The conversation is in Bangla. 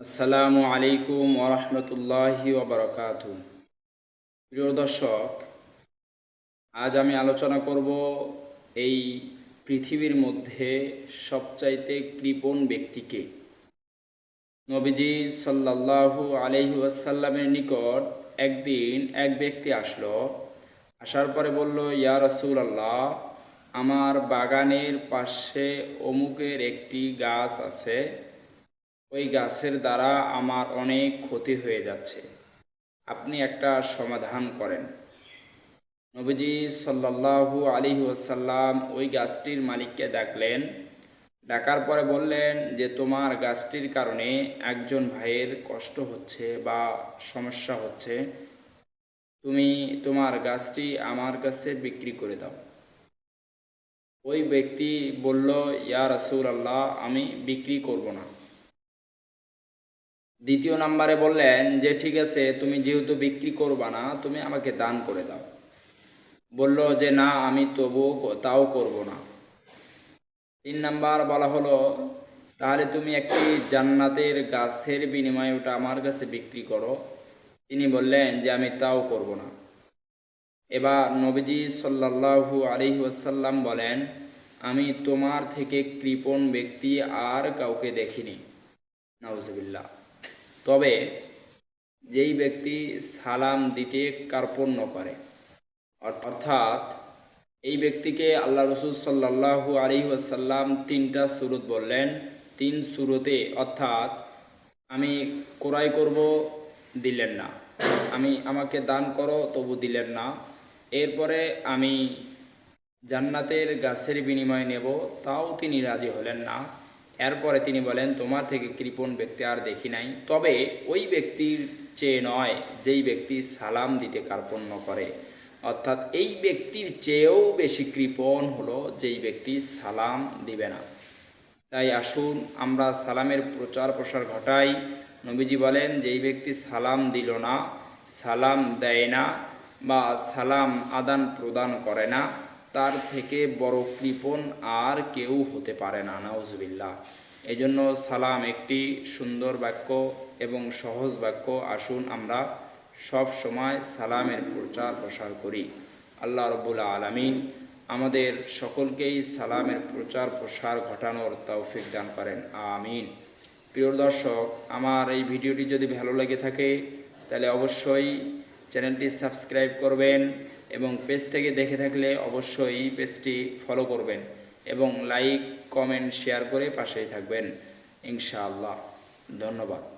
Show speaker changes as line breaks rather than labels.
আসসালামু আলাইকুম ওরহমতুল্লাহি ওবরকাত প্রিয় দর্শক, আজ আমি আলোচনা করব এই পৃথিবীর মধ্যে সবচাইতে কৃপণ ব্যক্তিকে। নবীজি সাল্লাল্লাহু আলাইহি ওয়াসাল্লামের নিকট একদিন এক ব্যক্তি আসলো, আসার পরে বলল, ইয়া রসুল আল্লাহ আমার বাগানের পাশে অমুকের একটি গাছ আছে ওই গাছের দ্বারা আমার অনেক ক্ষতি হয়ে যাচ্ছে। আপনি একটা সমাধান করেন। নবীজি সাল্লাল্লাহু আলাইহি ওয়াসাল্লাম ওই গাছটির মালিককে ডাকলেন। ডাকার পরে বললেন যে, তোমার গাছটির কারণে একজন ভাইয়ের কষ্ট হচ্ছে বা সমস্যা হচ্ছে। তুমি তোমার গাছটি আমার কাছে বিক্রি করে দাও। ওই ব্যক্তি বলল, ইয়া রসুল আল্লাহ আমি বিক্রি করব না। দ্বিতীয় নাম্বারে বললেন যে, ঠিক আছে, তুমি যেহেতু বিক্রি করবা না, তুমি আমাকে দান করে দাও। বলল যে, না, আমি তবু তাও করব না। তিন নাম্বার বলা হলো, তাহলে তুমি একটি জান্নাতের গাছের বিনিময়ে ওটা আমার কাছে বিক্রি করো। তিনি বললেন যে, আমি তাও করব না। এবার নবীজি সাল্লাল্লাহু আলাইহি ওয়াসাল্লাম বলেন, আমি তোমার থেকে কৃপণ ব্যক্তি আর কাউকে দেখিনি। নাউজুবিল্লাহ। তবে যেই ব্যক্তি সালাম দিতে কার্পণ্য করে, অর্থাৎ এই ব্যক্তিকে আল্লাহ রসুল সাল্লাহু আলী ওয়াসাল্লাম তিনটা সুরত বললেন। তিন সুরতে অর্থাৎ আমি কোরআই করব, দিলেন না। আমি আমাকে দান করো, তবু দিলেন না। এরপরে আমি জান্নাতের গাছের বিনিময় নেব, তাও তিনি রাজি হলেন না। এরপরে তিনি বলেন, তোমার থেকে কৃপণ ব্যক্তি আর দেখি নাই। তবে ওই ব্যক্তির চেয়ে নয়, যেই ব্যক্তি সালাম দিতে কার্পণ্য করে। অর্থাৎ এই ব্যক্তির চেয়েও বেশি কৃপণ হলো যেই ব্যক্তি সালাম দিবে না। তাই আসুন, আমরা সালামের প্রচার প্রসার ঘটাই। নবীজি বলেন, যেই ব্যক্তি সালাম দিল না, সালাম দেয় না বা সালাম আদান প্রদান করে না তার থেকে বড় কৃপণ আর কেউ হতে পারে না নাউজবিল্লা এই জন্য সালাম, একটি সুন্দর বাক্য এবং সহজ বাক্য, আসুন আমরা সব সময় সালামের প্রচার প্রসার করি। আল্লাহ রবুল্লা আলমিন আমাদের সকলকেই সালামের প্রচার প্রসার ঘটানোর তৌফিক দান করেন, আমিন। প্রিয় দর্শক, আমার এই ভিডিওটি যদি ভালো লেগে থাকে, তাহলে অবশ্যই চ্যানেলটি সাবস্ক্রাইব করবেন এবং পেজ থেকে দেখে থাকলে অবশ্যই পেজটি ফলো করবেন এবং লাইক কমেন্ট শেয়ার করে পাশেই থাকবেন। ইনশাআল্লাহ। ধন্যবাদ।